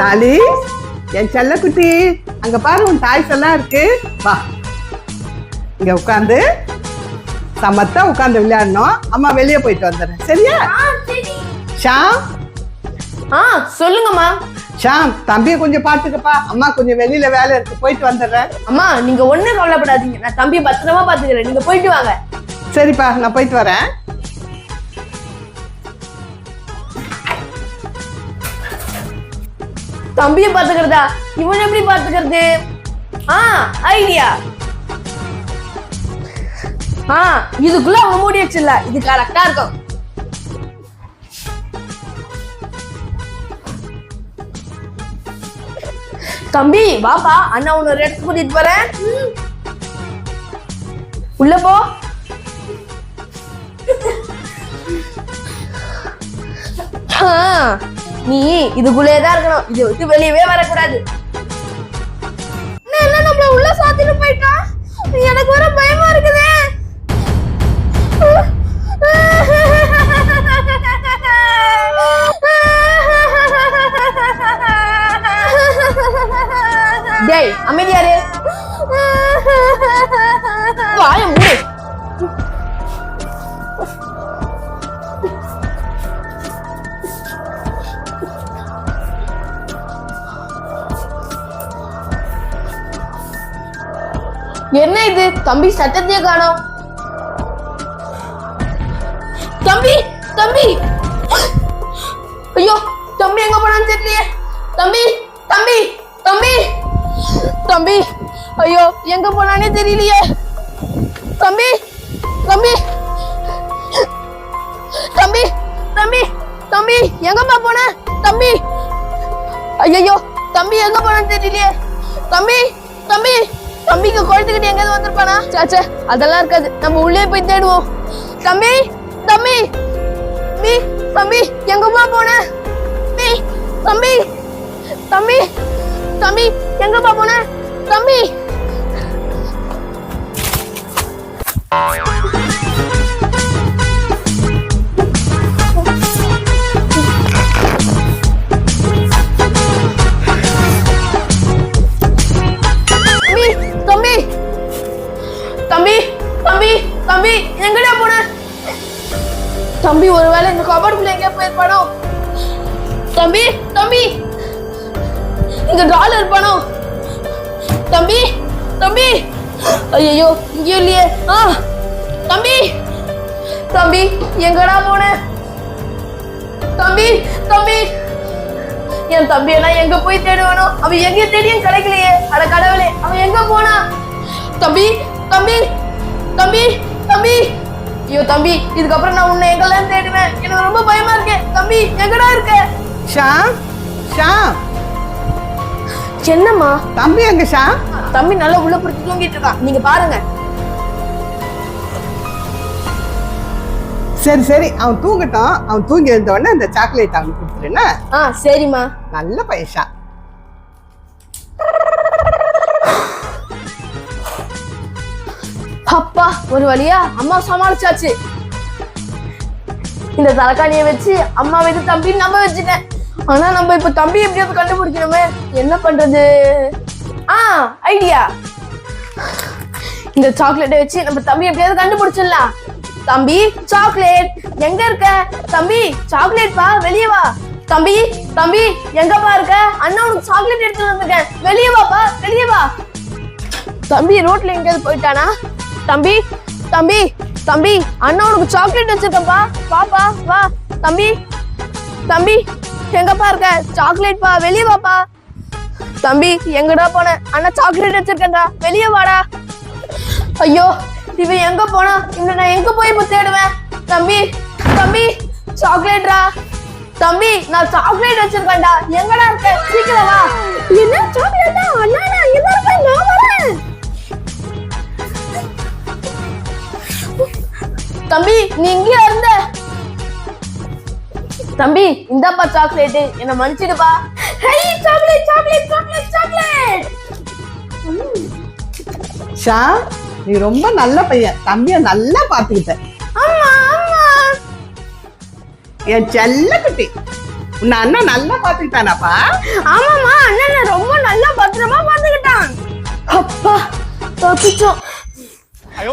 தாலி என் செல்லக்குட்டி. அங்க பாரு உன் டாய்ஸ் எல்லாம் இருக்கு. வா. இங்க உட்காந்து சமத்தா உட்காந்து விளையாடணும். அம்மா வெளியே போயிட்டு வந்துடுறேன் சரியா? ஷாம்? ஆ சொல்லுங்கம்மா ஷாம் தம்பியை கொஞ்சம் பாத்துக்கப்பா. அம்மா கொஞ்சம் வெளியில வேலை இருக்கு. போயிட்டு வந்துடுறேன். அம்மா நீங்க ஒண்ணு கவலைப்படாதீங்க. நான் தம்பியை பத்திரமா பாத்துக்கிறேன். நீங்க போயிட்டு வாங்க. சரிப்பா நான் போயிட்டு வரேன். தம்பிய பாத்துக்கிறதா இவன் எப்படி பாத்துக்கிறது ஆ ஐடியா. ஆ இதுக்குள்ள அவங்க மூடி வச்சிடல இது கரெக்டா இருக்கும். தம்பி வாப்பா அண்ணா உன்னை ஒரு இடத்துக்கு கூட்டிட்டு போறேன். உள்ள போ. ஆ, நீ இதுக்குள்ளே தான் இருக்கணும். இதை விட்டு வெளியவே வரக்கூடாது. என்ன நம்மள உள்ள சாத்திட்டு போயிட்டான் எனக்கு வர பயமா இருக்குதே. டேய் அமைதியாரு வாய மூடு. என்ன இது? தம்பி சத்தத்தையே காணோம் தம்பி தம்பி. ஐயோ தம்பி எங்க போனான்னு தெரியலையே. தம்பி தம்பி தம்பி. தம்பி ஐயோ எங்க போனானே தெரியலையே. தம்பி தம்பி. தம்பி தம்பி தம்பி எங்கம்மா போன? தம்பி. ஐயோ தம்பி எங்க போனான்னு தெரியலையே. தம்பி தம்பி. தம்பிக்கு குழந்தைகிட்ட எங்கேயாவது வந்திருப்பானா? சாச்சே அதெல்லாம் இருக்காது. நம்ம உள்ளே போய் தேடுவோம். தம்பி தம்பி. மீ தம்பி எங்கம்மா போன? மீ தம்பி தம்பி தம்பி எங்கப்பா போன? தம்பி தம்பி. தம்பி எங்கடா போன? தம்பி ஒருவேளை இந்த கபடுக்குள்ள எங்கேயா போயிருப்பானோ? தம்பி தம்பி இங்க டாலர் இருப்பானோ? தம்பி தம்பி ஐயோ இங்கே இல்லையே. ஆ தம்பி தம்பி எங்கடா போன? தம்பி தம்பி என் தம்பி எல்லாம் எங்க போய் தேடுவானோ? அவன் எங்க தேடியும் கிடைக்கலையே. அட கடவுளே அவன் எங்க போனா? தம்பி தம்பி தம்பி தம்பி! ஐயோ தம்பி இதுக்கப்புறம் நான் உன்னை எங்கெல்லாம் தேடுவேன்? எனக்கு ரொம்ப பயமா இருக்கு. தம்பி எங்கடா இருக்க? ஷாம் ஷாம். என்னம்மா? தம்பி எங்க ஷாம்? தம்பி நல்லா உள்ள புடிச்சு தூங்கிட்டு இருக்கான். நீங்க பாருங்க. சரி சரி. அவன் தூங்கட்டும். அவன் தூங்கி எழுந்த உடனே அந்த சாக்லேட் அவனுக்கு கொடுத்துருன்னா ஆ சரிம்மா. நல்ல பையன் அப்பா ஒரு வழியா அம்மா சமாளிச்சாச்சு. இந்த தலைக்காணியை வச்சு அம்மா வைத்து தம்பி நம்ப வச்சுட்டேன். ஆனா நம்ம இப்ப தம்பி எப்படியாவது கண்டுபிடிக்கணுமே. என்ன பண்றது? ஆ ஐடியா இந்த சாக்லேட்டை வச்சு நம்ம தம்பி எப்படியாவது கண்டுபிடிச்சிடலாம். தம்பி சாக்லேட் எங்க இருக்க? தம்பி சாக்லேட் பா வெளியே வா. தம்பி தம்பி எங்கப்பா இருக்க? அண்ணா உனக்கு சாக்லேட் எடுத்து வந்திருக்கேன். வெளியே வாப்பா வெளியே வா. தம்பி ரோட்ல எங்கேயாவது போயிட்டானா? தம்பி தம்பி தம்பி அண்ணா உனக்கு சாக்லேட் வச்சிருக்கப்பா பாப்பா வா. தம்பி தம்பி எங்கப்பா இருக்க? சாக்லேட் பா வெளியே வாப்பா. தம்பி எங்கடா போன? அண்ணா சாக்லேட் வச்சிருக்கேன்டா. வெளியே வாடா. ஐயோ இவன் எங்க போனா? இவனை நான் எங்க போய் இப்ப தேடுவேன்? தம்பி தம்பி சாக்லேட்ரா தம்பி நான் சாக்லேட் வச்சிருக்கேன்டா. எங்கடா இருக்க? சீக்கிரம் வா. என்ன? நீ இங்கே இருந்த? தம்பி இந்தப்பா சாக்லேட் என்ன மன்னிச்சிடுப்பா. Hey chocolate chocolate chocolate chocolate Shah நீ ரொம்ப நல்ல பையன். தம்பிய நல்லா பாத்துக்கிட்ட அம்மா ஆமா. என் செல்ல குட்டி. உன் அண்ணன் நல்லா பாத்துக்கிட்டானாப்பா ஆமாமா அண்ணன் ரொம்ப நல்லா பத்திரமா பாத்துக்கிட்டான் அப்பா தப்பிச்சோம். ஐயோ